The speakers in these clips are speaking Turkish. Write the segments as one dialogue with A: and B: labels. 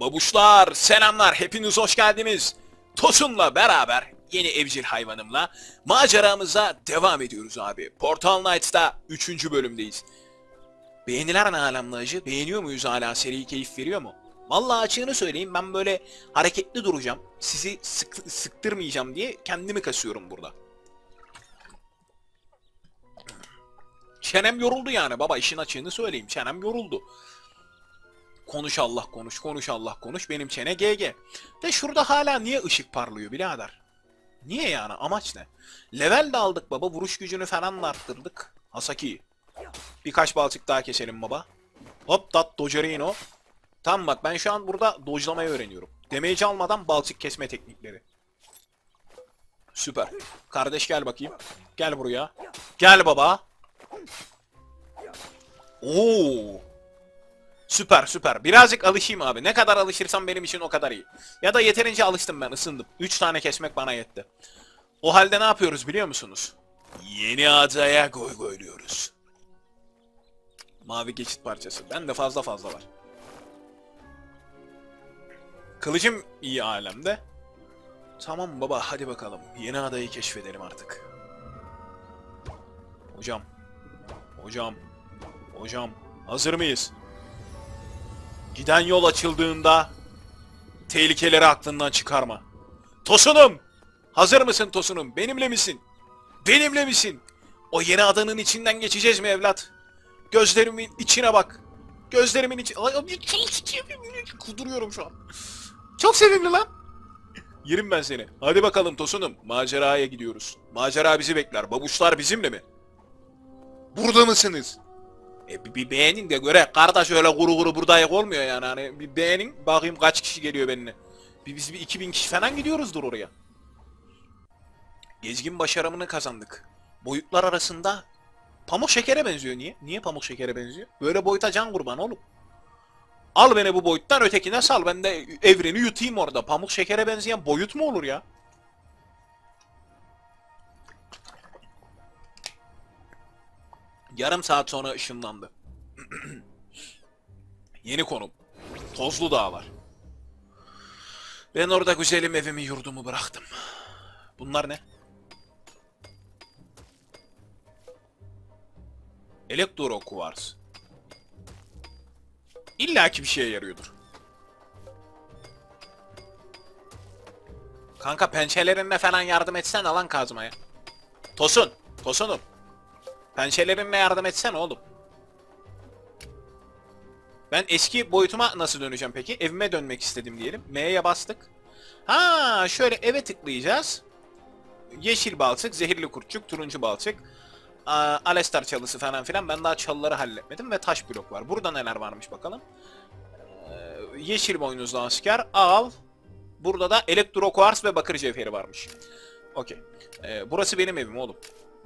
A: Babuşlar, selamlar, hepiniz hoş geldiniz. Tosun'la beraber yeni evcil hayvanımla maceramıza devam ediyoruz abi. Portal Knights'ta 3. bölümdeyiz. Beğeniler ne alemde acı? Beğeniyor muyuz hala? Seri keyif veriyor mu? Vallahi açığını söyleyeyim ben böyle hareketli duracağım. Sizi sık- sıktırmayacağım diye kendimi kasıyorum burada. Çenem yoruldu yani baba işin açığını söyleyeyim. Çenem yoruldu. Konuş Allah konuş, konuş Allah konuş. Benim çene GG. De şurada hala niye ışık parlıyor birader? Niye yani? Amaç ne? Level de aldık baba. Vuruş gücünü falan arttırdık. Hasaki. Birkaç balçık daha keselim baba. Hop tat dojerino. Tamam bak ben şu an burada dojlamayı öğreniyorum. Damage almadan balçık kesme teknikleri. Süper. Kardeş gel bakayım. Gel buraya. Gel baba. Oo. Süper süper. Birazcık alışayım abi. Ne kadar alışırsam benim için o kadar iyi. Ya da yeterince alıştım ben ısındım. 3 tane kesmek bana yetti. O halde ne yapıyoruz biliyor musunuz? Yeni adaya goy goyluyoruz. Mavi geçit parçası. Ben de fazla fazla var. Kılıcım iyi alemde. Tamam baba hadi bakalım. Yeni adayı keşfedelim artık. Hocam. Hocam. Hocam. Hazır mıyız? Giden yol açıldığında tehlikeleri aklından çıkarma. Tosunum! Hazır mısın Tosunum? Benimle misin? Benimle misin? O yeni adanın içinden geçeceğiz mi evlat? Gözlerimin içine bak. Gözlerimin içi... Çok sevimli. Kuduruyorum şu an. Çok sevimli lan. Yerim ben seni. Hadi bakalım Tosunum. Maceraya gidiyoruz. Macera bizi bekler. Babuşlar bizimle mi? Burada mısınız? E bir, bir beğenin de göre kardeş öyle kuru kuru buradayık olmuyor yani hani bir beğenin bakayım kaç kişi geliyor benimle. Bir, biz bir 2000 kişi falan gidiyoruzdur oraya. Gezgin başarımını kazandık. Boyutlar arasında pamuk şekere benziyor niye? Niye pamuk şekere benziyor? Böyle boyuta can kurban oğlum. Al beni bu boyuttan ötekine sal ben de evreni yutayım orada. Pamuk şekere benzeyen boyut mu olur ya? Yarım saat sonra ışınlandı. Yeni konum. Tozlu Dağlar. Ben orada güzelim evimi yurdumu bıraktım. Bunlar ne? Elektro kuvars. İlla ki bir şeye yarıyordur. Kanka pençelerinle falan yardım etsen alan kazmaya. Tosun. Tosunum. Pençelerinle yardım etsen oğlum. Ben eski boyutuma nasıl döneceğim peki? Evime dönmek istedim diyelim. M'ye bastık. Ha, şöyle eve tıklayacağız. Yeşil balçık, zehirli kurtçuk, turuncu balçık. Alestar çalısı falan filan. Ben daha çalıları halletmedim ve taş blok var. Burada neler varmış bakalım. Ee, yeşil boynuzlu asker. Al. Burada da elektro kuars ve bakır cevheri varmış. Okey. Ee, burası benim evim oğlum.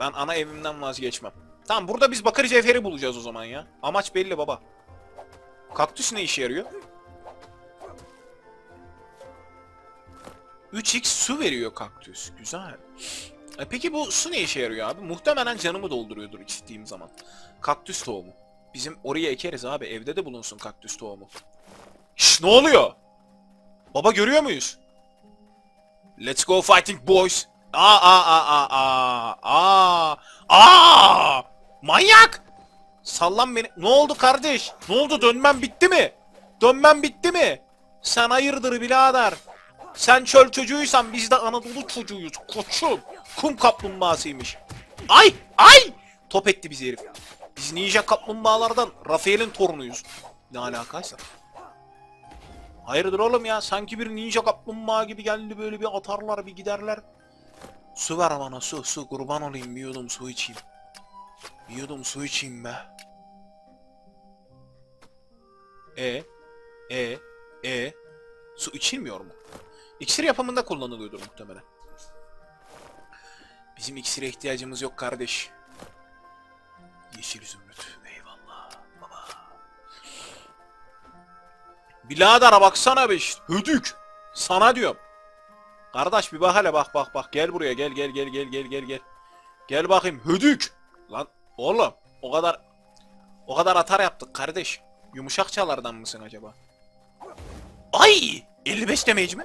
A: Ben ana evimden vazgeçmem. Tamam burada biz bakır cevheri bulacağız o zaman ya. Amaç belli baba. Kaktüs ne işe yarıyor? 3x su veriyor kaktüs. Güzel. E peki bu su ne işe yarıyor abi? Muhtemelen canımı dolduruyordur içtiğim zaman. Kaktüs tohumu. Bizim oraya ekeriz abi. Evde de bulunsun kaktüs tohumu. Şş ne oluyor? Baba görüyor muyuz? Let's go fighting boys. Aa aa aa aa aa aa manyak. Sallan beni. Ne oldu kardeş? Ne oldu dönmem bitti mi? Dönmem bitti mi? Sen hayırdır birader? Sen çöl çocuğuysan biz de Anadolu çocuğuyuz koçum. Kum kaplumbağasıymış. Ay ay! Top etti bizi herif. Biz ninja kaplumbağalardan Rafael'in torunuyuz. Ne alakaysa. Hayırdır oğlum ya? Sanki bir ninja kaplumbağa gibi geldi böyle bir atarlar bir giderler. Su ver bana su su kurban olayım bir yudum su içeyim. Bir yudum su içeyim be. E e e su içilmiyor mu? İksir yapımında kullanılıyordur muhtemelen. Bizim iksire ihtiyacımız yok kardeş. Yeşil zümrüt. Eyvallah baba. Bilader baksana be. Hödük. Sana diyorum. Kardeş bir bak hele bak bak bak. Gel buraya gel gel gel gel gel gel gel. Gel bakayım hödük. Lan oğlum o kadar o kadar atar yaptık kardeş. Yumuşak çalardan mısın acaba? Ay! 55 damage mi?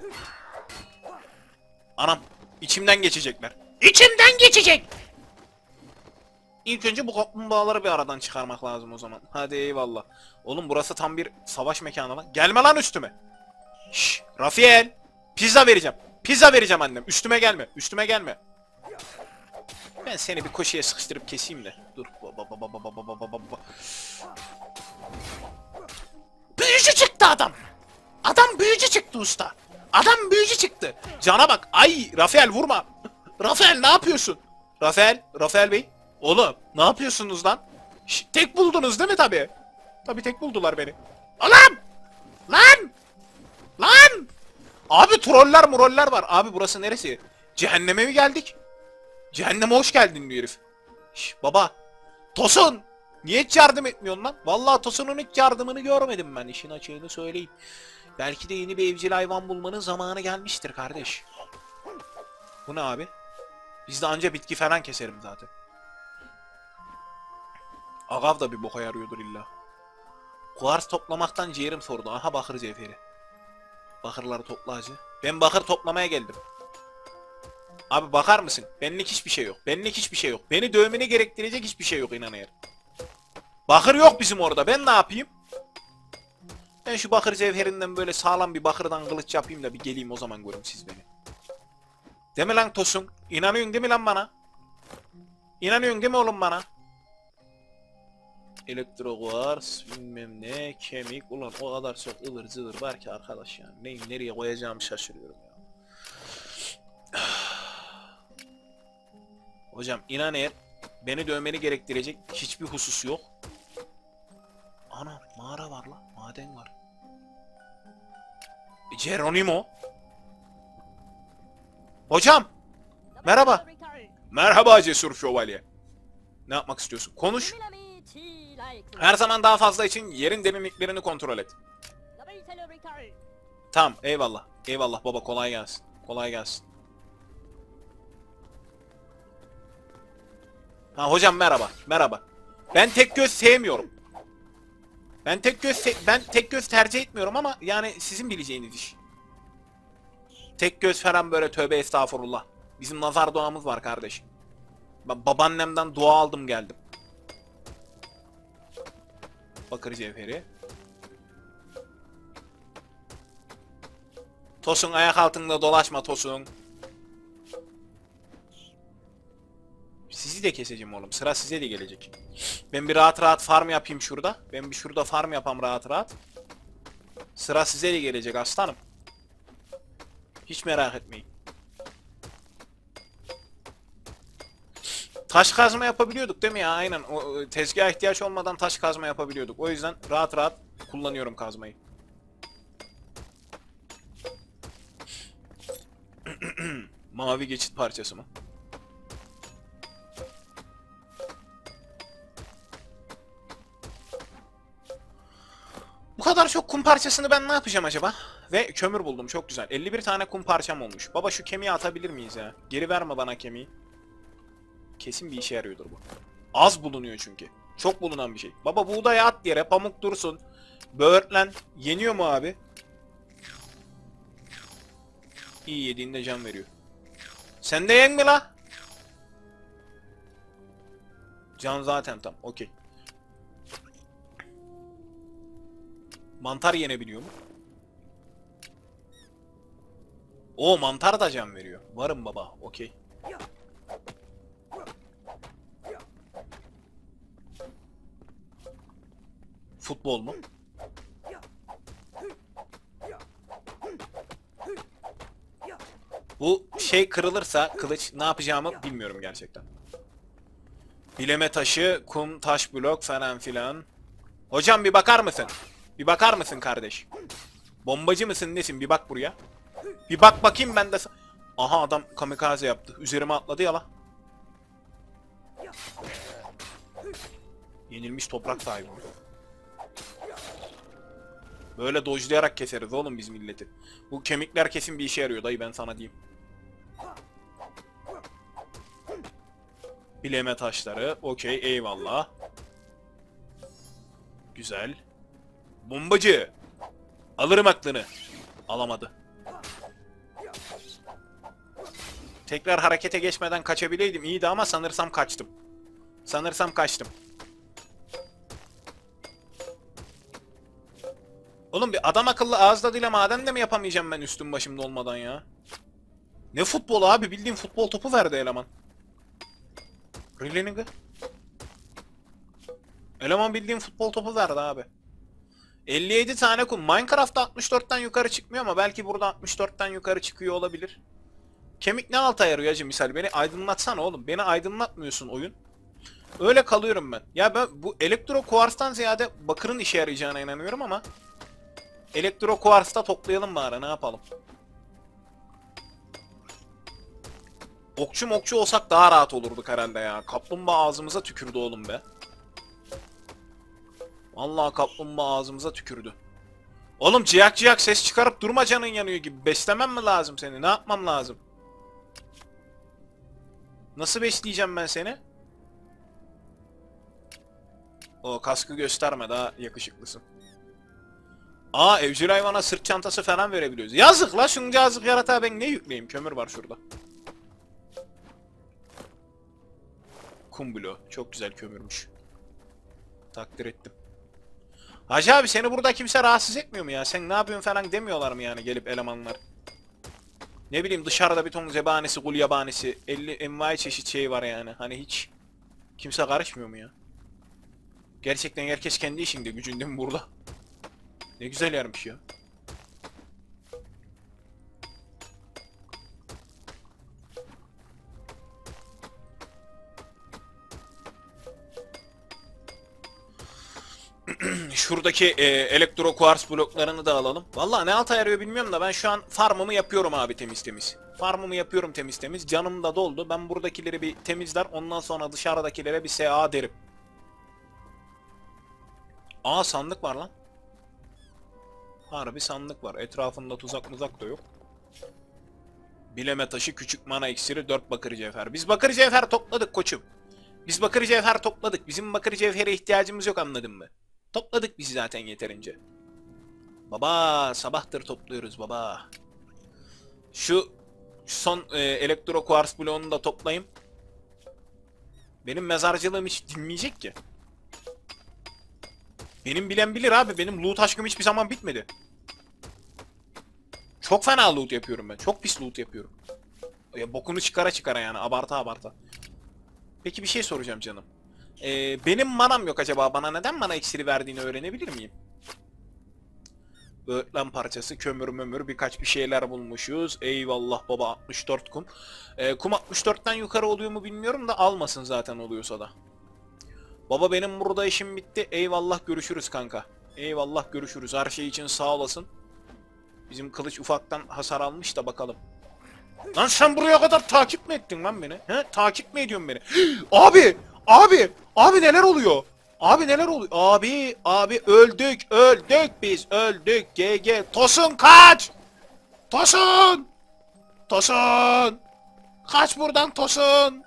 A: Anam içimden geçecekler. İçimden geçecek! İlk önce bu kaplumbağaları bir aradan çıkarmak lazım o zaman. Hadi eyvallah. Oğlum burası tam bir savaş mekanı lan. Gelme lan üstüme. Şş, Rafael. Pizza vereceğim. Pizza vereceğim annem. Üstüme gelme. Üstüme gelme. Ben seni bir koşuya sıkıştırıp keseyim de. Dur. Büyücü çıktı adam. Adam büyücü çıktı usta. Adam büyücü çıktı. Cana bak. Ay Rafael vurma. Rafael ne yapıyorsun? Rafael, Rafael Bey. Oğlum ne yapıyorsunuz lan? Şş, tek buldunuz değil mi tabi? Tabi tek buldular beni. Oğlum! Lan! Lan! Abi troller muroller var. Abi burası neresi? Cehenneme mi geldik? Cehenneme hoş geldin diyor herif. Şş, baba. Tosun! Niye hiç yardım etmiyorsun lan? Vallahi Tosun'un hiç yardımını görmedim ben işin açığını söyleyeyim. Belki de yeni bir evcil hayvan bulmanın zamanı gelmiştir kardeş. Bu ne abi? Biz de anca bitki falan keserim zaten. Agav da bir boka yarıyordur illa. Kuars toplamaktan ciğerim sordu. Aha bakır cevheri. Bakırları topla hacı. Ben bakır toplamaya geldim. Abi bakar mısın? Benlik hiçbir şey yok. Benlik hiçbir şey yok. Beni dövmeni gerektirecek hiçbir şey yok inan eğer. Bakır yok bizim orada. Ben ne yapayım? Ben şu bakır cevherinden böyle sağlam bir bakırdan kılıç yapayım da bir geleyim o zaman görün siz beni. Mi lan Tosun? İnanıyorsun değil mi lan bana? İnanıyorsun değil mi oğlum bana? Elektrokvars, bilmem ne, kemik. Ulan o kadar çok ıvır zıvır var ki arkadaş yani. Neyi nereye koyacağımı şaşırıyorum ya. Hocam inan eğer beni dövmeni gerektirecek hiçbir husus yok. Ana mağara var lan. Maden var. Geronimo. Hocam. Merhaba. Merhaba cesur şövalye. Ne yapmak istiyorsun? Konuş. Her zaman daha fazla için yerin derinliklerini kontrol et. Tamam eyvallah. Eyvallah baba kolay gelsin. Kolay gelsin. Ha hocam merhaba. Merhaba. Ben tek göz sevmiyorum. Ben tek göz ben tek göz tercih etmiyorum ama yani sizin bileceğiniz iş. Tek göz falan böyle tövbe estağfurullah. Bizim nazar duamız var kardeşim. Ben babaannemden dua aldım geldim. Bakır cevheri. Tosun ayak altında dolaşma Tosun. Sizi de keseceğim oğlum. Sıra size de gelecek. Ben bir rahat rahat farm yapayım şurada. Ben bir şurada farm yapam rahat rahat. Sıra size de gelecek aslanım. Hiç merak etmeyin. Taş kazma yapabiliyorduk değil mi ya? Aynen. O, tezgaha ihtiyaç olmadan taş kazma yapabiliyorduk. O yüzden rahat rahat kullanıyorum kazmayı. Mavi geçit parçası mı? Bu kadar çok kum parçasını ben ne yapacağım acaba? Ve kömür buldum çok güzel. 51 tane kum parçam olmuş. Baba şu kemiği atabilir miyiz ya? Geri verme bana kemiği. Kesin bir işe yarıyordur bu. Az bulunuyor çünkü. Çok bulunan bir şey. Baba buğdayı at yere pamuk dursun. Böğürtlen. Yeniyor mu abi? İyi yediğinde can veriyor. Sen de yen la? Can zaten tam. Okey. Mantar yenebiliyor mu? O mantar da can veriyor. Varım baba. Okey. Futbol mu? Bu şey kırılırsa kılıç ne yapacağımı bilmiyorum gerçekten. Bileme taşı, kum, taş blok falan filan. Hocam bir bakar mısın? Bir bakar mısın kardeş? Bombacı mısın nesin? Bir bak buraya. Bir bak bakayım ben de... Aha adam kamikaze yaptı. Üzerime atladı ya la. Yenilmiş toprak sahibi. Böyle dojlayarak keseriz oğlum biz milleti. Bu kemikler kesin bir işe yarıyor dayı ben sana diyeyim. Bileme taşları. Okey eyvallah. Güzel. Bombacı. Alırım aklını. Alamadı. Tekrar harekete geçmeden kaçabileydim iyiydi ama sanırsam kaçtım. Sanırsam kaçtım. Oğlum bir adam akıllı ağız tadıyla maden de mi yapamayacağım ben üstüm başımda olmadan ya? Ne futbol abi bildiğin futbol topu verdi eleman. Really nigga? Eleman bildiğin futbol topu verdi abi. 57 tane kum. Minecraft'ta 64'ten yukarı çıkmıyor ama belki burada 64'ten yukarı çıkıyor olabilir. Kemik ne alta yarıyor hacı misal? Beni aydınlatsana oğlum. Beni aydınlatmıyorsun oyun. Öyle kalıyorum ben. Ya ben bu elektro kuarstan ziyade bakırın işe yarayacağına inanıyorum ama elektro kuarsta toplayalım bari ne yapalım. Okçu mokçu olsak daha rahat olurduk herhalde ya. Kaplumbağa ağzımıza tükürdü oğlum be. Vallahi kaplumbağa ağzımıza tükürdü. Oğlum ciyak ciyak ses çıkarıp durma canın yanıyor gibi. Beslemem mi lazım seni? Ne yapmam lazım? Nasıl besleyeceğim ben seni? O kaskı gösterme daha yakışıklısın. Aa evcil hayvana sırt çantası falan verebiliyoruz. Yazık la şunca yazık yaratığa ben ne yükleyeyim? Kömür var şurada. Kum bloğu. Çok güzel kömürmüş. Takdir ettim. Hacı abi seni burada kimse rahatsız etmiyor mu ya? Sen ne yapıyorsun falan demiyorlar mı yani gelip elemanlar? Ne bileyim dışarıda bir ton zebanesi, kul yabanesi, 50 envai çeşit şey var yani. Hani hiç kimse karışmıyor mu ya? Gerçekten herkes kendi işinde gücünde mi burada? Ne güzel yermiş ya. Şuradaki e, elektro kuars bloklarını da alalım. Vallahi ne alta yarıyor bilmiyorum da ben şu an farmımı yapıyorum abi temiz temiz. Farmımı yapıyorum temiz temiz. Canım da doldu. Ben buradakileri bir temizler. Ondan sonra dışarıdakilere bir SA derim. Aa sandık var lan. Harbi sandık var. Etrafında tuzak muzak da yok. Bileme taşı, küçük mana iksiri, 4 bakır cevher. Biz bakır cevher topladık koçum. Biz bakır cevher topladık. Bizim bakır cevhere ihtiyacımız yok anladın mı? Topladık biz zaten yeterince. Baba sabahtır topluyoruz baba. Şu son e, elektro kuars bloğunu da toplayayım. Benim mezarcılığım hiç dinmeyecek ki. Benim bilen bilir abi. Benim loot aşkım hiçbir zaman bitmedi. Çok fena loot yapıyorum ben. Çok pis loot yapıyorum. Ya bokunu çıkara çıkara yani. Abarta abarta. Peki bir şey soracağım canım. Ee, benim manam yok acaba. Bana neden mana iksiri verdiğini öğrenebilir miyim? Öğretmen parçası, kömür mömür birkaç bir şeyler bulmuşuz. Eyvallah baba 64 kum. Ee, kum 64'ten yukarı oluyor mu bilmiyorum da almasın zaten oluyorsa da. Baba benim burada işim bitti. Eyvallah görüşürüz kanka. Eyvallah görüşürüz. Her şey için sağ olasın. Bizim kılıç ufaktan hasar almış da bakalım. Lan sen buraya kadar takip mi ettin lan beni? He? Takip mi ediyorsun beni? abi! Abi! Abi neler oluyor? Abi neler oluyor? Abi! Abi öldük! Öldük biz! Öldük! GG! Tosun kaç! Tosun! Tosun! Kaç buradan Tosun!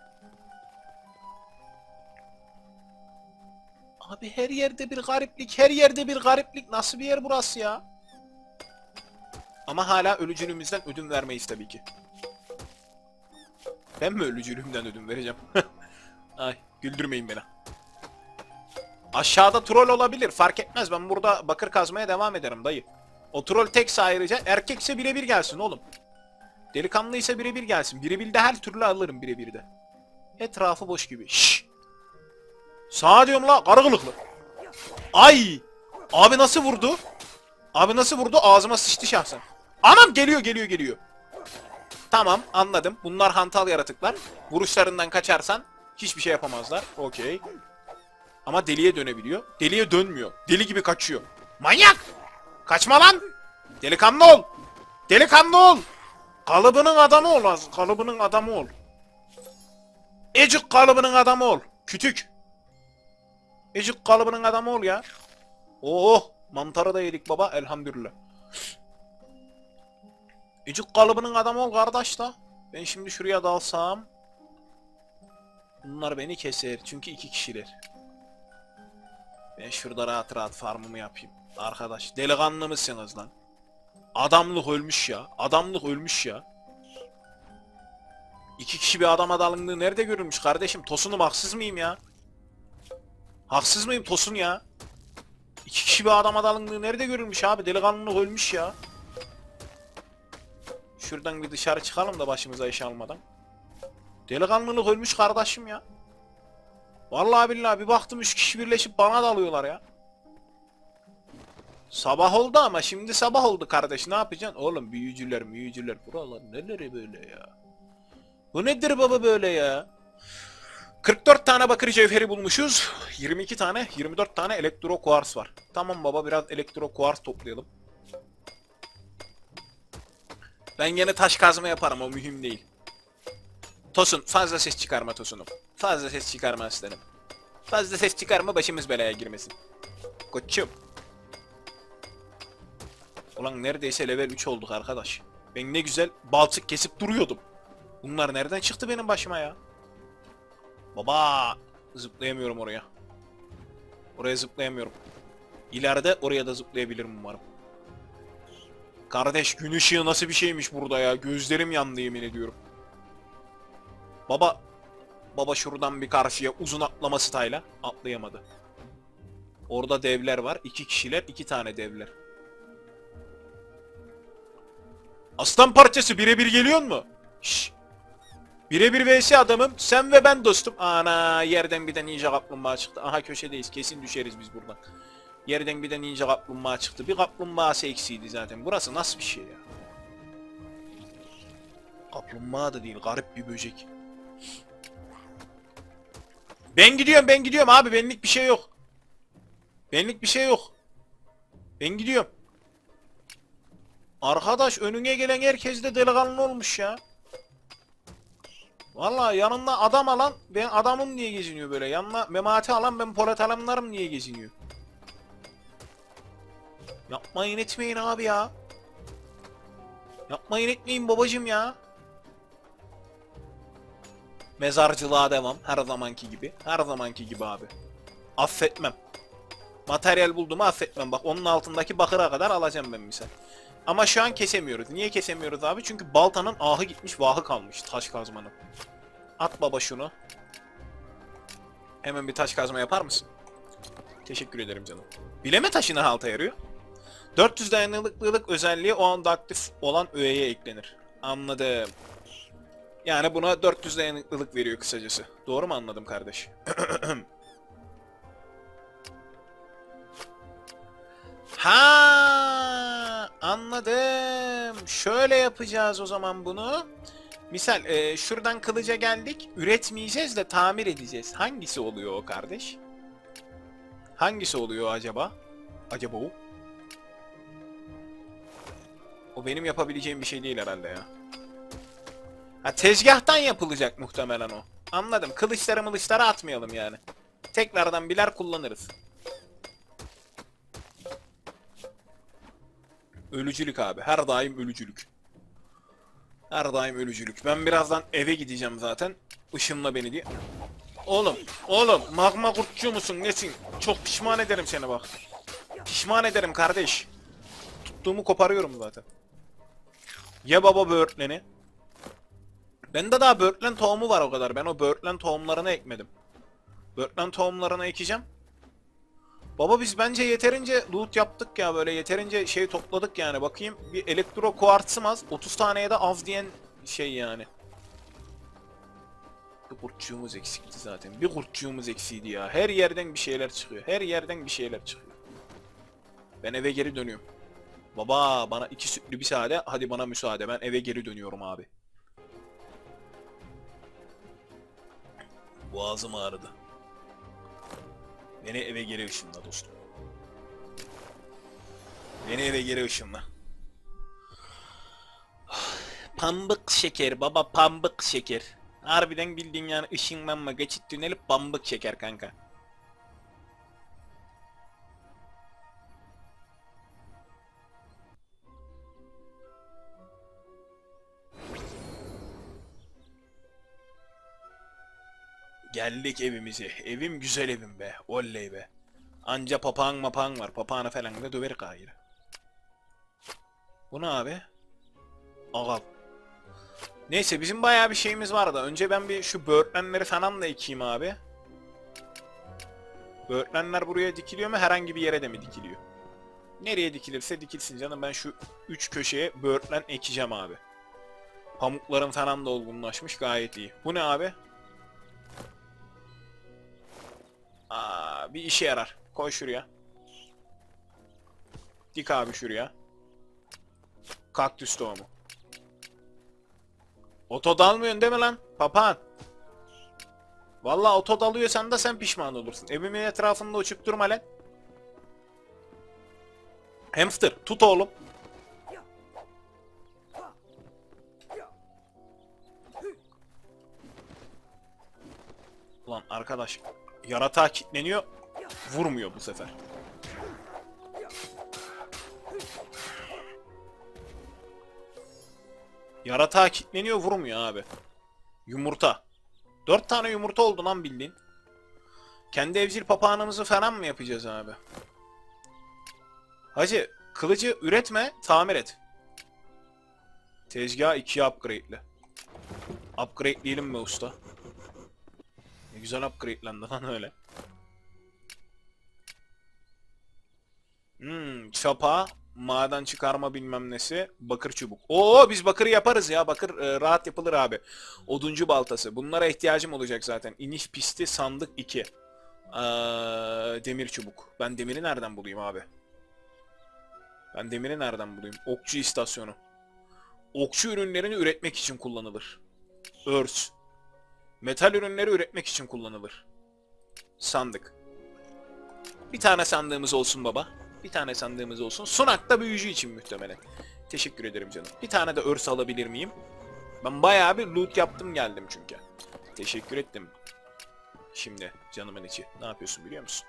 A: Abi her yerde bir gariplik, her yerde bir gariplik. Nasıl bir yer burası ya? Ama hala ölücülüğümüzden ödün vermeyiz tabii ki. Ben mi ölücülüğümden ödün vereceğim? Ay güldürmeyin beni. Aşağıda troll olabilir fark etmez ben burada bakır kazmaya devam ederim dayı. O troll tekse ayrıca erkekse birebir gelsin oğlum. Delikanlıysa birebir gelsin. Birebir de her türlü alırım birebir de. Etrafı boş gibi. Şşş. Sağa diyorum la kılıklı. Ay! Abi nasıl vurdu? Abi nasıl vurdu? Ağzıma sıçtı şahsen. Anam geliyor geliyor geliyor. Tamam anladım. Bunlar hantal yaratıklar. Vuruşlarından kaçarsan hiçbir şey yapamazlar. Okey. Ama deliye dönebiliyor. Deliye dönmüyor. Deli gibi kaçıyor. Manyak! Kaçma lan! Delikanlı ol! Delikanlı ol! Kalıbının adamı ol az. Kalıbının adamı ol. Ecik kalıbının adamı ol. Kütük. Ecik kalıbının adamı ol ya. Oh! Mantarı da yedik baba elhamdülillah. Ecik kalıbının adamı ol kardeş da. Ben şimdi şuraya dalsam. Bunlar beni keser çünkü iki kişiler. Ben şurada rahat rahat farmımı yapayım. Arkadaş delikanlı mısınız lan? Adamlık ölmüş ya. Adamlık ölmüş ya. İki kişi bir adama dalındığı nerede görülmüş kardeşim? Tosunum haksız mıyım ya? Haksız mıyım Tosun ya? İki kişi bir adama dalındığı nerede görülmüş abi? Delikanlılık ölmüş ya. Şuradan bir dışarı çıkalım da başımıza iş almadan. Delikanlılık ölmüş kardeşim ya. Vallahi billahi bir baktım üç kişi birleşip bana dalıyorlar ya. Sabah oldu ama şimdi sabah oldu kardeş ne yapacaksın? Oğlum büyücüler büyücüler buralar neleri böyle ya? Bu nedir baba böyle ya? 44 tane bakır cevheri bulmuşuz. 22 tane, 24 tane elektro kuars var. Tamam baba biraz elektro kuars toplayalım. Ben yine taş kazma yaparım o mühim değil. Tosun fazla ses çıkarma Tosun'um. Fazla ses çıkarma aslanım. Fazla ses çıkarma başımız belaya girmesin. Koçum. Ulan neredeyse level 3 olduk arkadaş. Ben ne güzel balçık kesip duruyordum. Bunlar nereden çıktı benim başıma ya? Baba zıplayamıyorum oraya. Oraya zıplayamıyorum. İleride oraya da zıplayabilirim umarım. Kardeş gün ışığı nasıl bir şeymiş burada ya. Gözlerim yandı yemin ediyorum. Baba Baba şuradan bir karşıya uzun atlama stayla atlayamadı. Orada devler var. iki kişiler, iki tane devler. Aslan parçası birebir geliyor mu? Şşş. Birebir vs adamım. Sen ve ben dostum. Ana yerden bir de ninja kaplumbağa çıktı. Aha köşedeyiz. Kesin düşeriz biz buradan. Yerden bir de ninja kaplumbağa çıktı. Bir kaplumbağası eksiydi zaten. Burası nasıl bir şey ya? Kaplumbağa da değil. Garip bir böcek. Ben gidiyorum ben gidiyorum abi. Benlik bir şey yok. Benlik bir şey yok. Ben gidiyorum. Arkadaş önüne gelen herkes de delikanlı olmuş ya. Vallahi yanında adam alan ben adamım diye geziniyor böyle. Yanına memati alan ben polat alanlarım diye geziniyor. Yapmayın etmeyin abi ya. Yapmayın etmeyin babacım ya. Mezarcılığa devam. Her zamanki gibi. Her zamanki gibi abi. Affetmem. Materyal bulduğumu affetmem. Bak onun altındaki bakıra kadar alacağım ben misal. Ama şu an kesemiyoruz. Niye kesemiyoruz abi? Çünkü baltanın ahı gitmiş, vahı kalmış taş kazmanın. At baba şunu. Hemen bir taş kazma yapar mısın? Teşekkür ederim canım. Bileme taşına halta yarıyor. 400 dayanıklılık özelliği o anda aktif olan öğeye eklenir. Anladım. Yani buna 400 dayanıklılık veriyor kısacası. Doğru mu anladım kardeş? ha anladım. Şöyle yapacağız o zaman bunu. Misal e, şuradan kılıca geldik. Üretmeyeceğiz de tamir edeceğiz. Hangisi oluyor o kardeş? Hangisi oluyor acaba? Acaba o? O benim yapabileceğim bir şey değil herhalde ya. Ha tezgahtan yapılacak muhtemelen o. Anladım. Kılıçları mılıçları atmayalım yani. Tekrardan biler kullanırız. Ölücülük abi. Her daim ölücülük. Her daim ölücülük. Ben birazdan eve gideceğim zaten. Işınla beni diye. Oğlum, oğlum magma kurtçu musun nesin? Çok pişman ederim seni bak. Pişman ederim kardeş. Tuttuğumu koparıyorum zaten. Ya baba böğürtleni? Bende daha böğürtlen tohumu var o kadar. Ben o böğürtlen tohumlarını ekmedim. Böğürtlen tohumlarını ekeceğim. Baba biz bence yeterince loot yaptık ya böyle yeterince şey topladık yani. Bakayım bir elektro kuartsım az. 30 taneye de az diyen şey yani. Bir kurtçuğumuz eksikti zaten. Bir kurtçuğumuz eksiydi ya. Her yerden bir şeyler çıkıyor. Her yerden bir şeyler çıkıyor. Ben eve geri dönüyorum. Baba bana iki sütlü bir sade. Hadi bana müsaade. Ben eve geri dönüyorum abi. Boğazım ağrıdı. Beni eve geri ışınla dostum. Beni eve geri ışınla. Pambık şeker baba pambık şeker. Harbiden bildiğin yani ışınlanma geçit tüneli pambık şeker kanka. Geldik evimize. Evim güzel evim be. Oley be. Anca papağan mapağan var. Papağanı falan da döver gayrı. Bu ne abi? Agal. Neyse bizim bayağı bir şeyimiz var da. Önce ben bir şu böğürtlenleri falan da ekeyim abi. Böğürtlenler buraya dikiliyor mu? Herhangi bir yere de mi dikiliyor? Nereye dikilirse dikilsin canım. Ben şu üç köşeye böğürtlen ekeceğim abi. Pamukların falan da olgunlaşmış gayet iyi. Bu ne abi? Aa, bir işe yarar. Koy şuraya. Dik abi şuraya. Kaktüs tohumu. Oto dalmıyorsun değil mi lan? Papağan. Vallahi oto dalıyorsan da sen pişman olursun. Evimin etrafında uçup durma lan. Hamster tut oğlum. Ulan arkadaş yaratığa kilitleniyor vurmuyor bu sefer. Yaratığa kilitleniyor vurmuyor abi. Yumurta. Dört tane yumurta oldu lan bildiğin. Kendi evcil papağanımızı falan mı yapacağız abi? Hacı kılıcı üretme tamir et. Tezgah 2'ye upgrade'le. Upgrade'leyelim mi usta? Güzel upgrade'lendi lan öyle. Hmm, çapa, maden çıkarma bilmem nesi, bakır çubuk. Oo biz bakırı yaparız ya. Bakır e, rahat yapılır abi. Oduncu baltası. Bunlara ihtiyacım olacak zaten. İniş pisti sandık 2. Ee, demir çubuk. Ben demiri nereden bulayım abi? Ben demiri nereden bulayım? Okçu istasyonu. Okçu ürünlerini üretmek için kullanılır. Örs. Metal ürünleri üretmek için kullanılır. Sandık. Bir tane sandığımız olsun baba. Bir tane sandığımız olsun. Sunakta büyücü için muhtemelen. Teşekkür ederim canım. Bir tane de örs alabilir miyim? Ben bayağı bir loot yaptım geldim çünkü. Teşekkür ettim. Şimdi canımın içi. Ne yapıyorsun biliyor musun?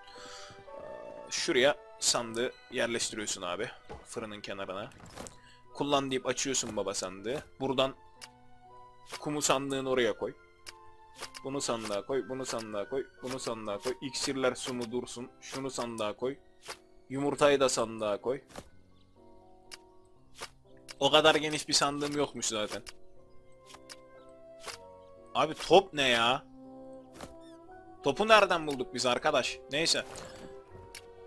A: Şuraya sandığı yerleştiriyorsun abi. Fırının kenarına. Kullan deyip açıyorsun baba sandığı. Buradan kumu sandığını oraya koy. Bunu sandığa koy, bunu sandığa koy, bunu sandığa koy. İksirler sumu dursun. Şunu sandığa koy. Yumurtayı da sandığa koy. O kadar geniş bir sandığım yokmuş zaten. Abi top ne ya? Topu nereden bulduk biz arkadaş? Neyse.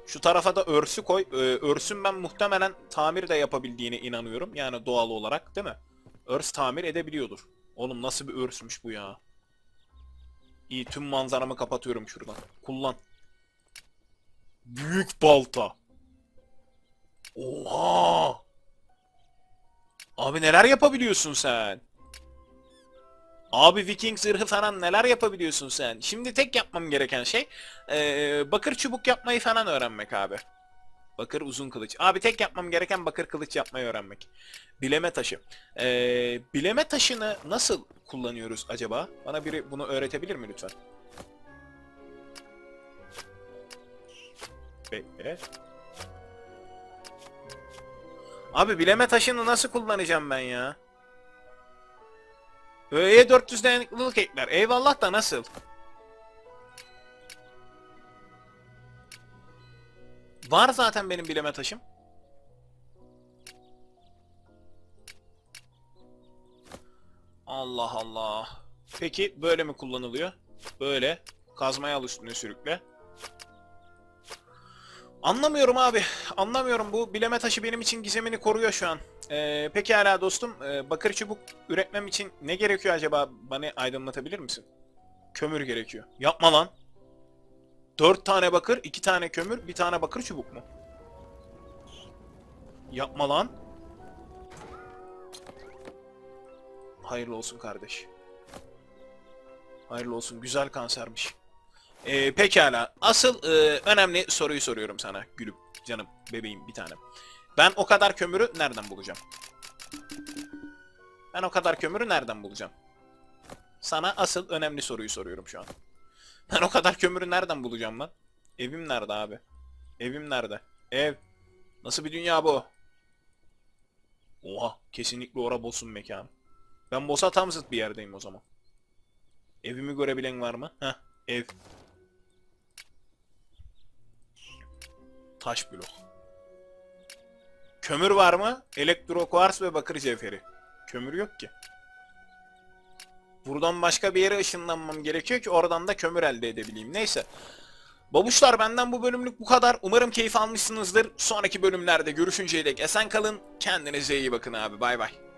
A: Şu tarafa da örsü koy. Ee, örsün ben muhtemelen tamir de yapabildiğine inanıyorum. Yani doğal olarak değil mi? Örs tamir edebiliyordur. Oğlum nasıl bir örsmüş bu ya? İyi tüm manzaramı kapatıyorum şuradan. Kullan. Büyük balta. Oha! Abi neler yapabiliyorsun sen? Abi Viking zırhı falan neler yapabiliyorsun sen? Şimdi tek yapmam gereken şey eee, bakır çubuk yapmayı falan öğrenmek abi. Bakır uzun kılıç. Abi tek yapmam gereken bakır kılıç yapmayı öğrenmek. Bileme taşı. Eee, bileme taşını nasıl kullanıyoruz acaba? Bana biri bunu öğretebilir mi lütfen? Bekle. Abi bileme taşını nasıl kullanacağım ben ya? Öğeye 400 dayanıklılık ekler. Eyvallah da nasıl? Var zaten benim bileme taşım. Allah Allah. Peki böyle mi kullanılıyor? Böyle. Kazmaya al üstüne sürükle. Anlamıyorum abi. Anlamıyorum. Bu bileme taşı benim için gizemini koruyor şu an. Ee, peki hala dostum. Ee, bakır çubuk üretmem için ne gerekiyor acaba? Bana aydınlatabilir misin? Kömür gerekiyor. Yapma lan. Dört tane bakır, iki tane kömür, bir tane bakır çubuk mu? Yapma lan. Hayırlı olsun kardeş. Hayırlı olsun. Güzel kansermiş. Ee, pekala. Asıl e, önemli soruyu soruyorum sana gülüm. Canım, bebeğim bir tanem. Ben o kadar kömürü nereden bulacağım? Ben o kadar kömürü nereden bulacağım? Sana asıl önemli soruyu soruyorum şu an. Ben o kadar kömürü nereden bulacağım lan? Evim nerede abi? Evim nerede? Ev. Nasıl bir dünya bu? Oha, kesinlikle ora boss'un mekanı. Ben boss'a tam zıt bir yerdeyim o zaman. Evimi görebilen var mı? Heh, ev. Taş blok. Kömür var mı? Elektro, kuars ve bakır cevheri. Kömür yok ki. Buradan başka bir yere ışınlanmam gerekiyor ki oradan da kömür elde edebileyim. Neyse. Babuşlar benden bu bölümlük bu kadar. Umarım keyif almışsınızdır. Sonraki bölümlerde görüşünceye dek esen kalın. Kendinize iyi bakın abi. Bay bay.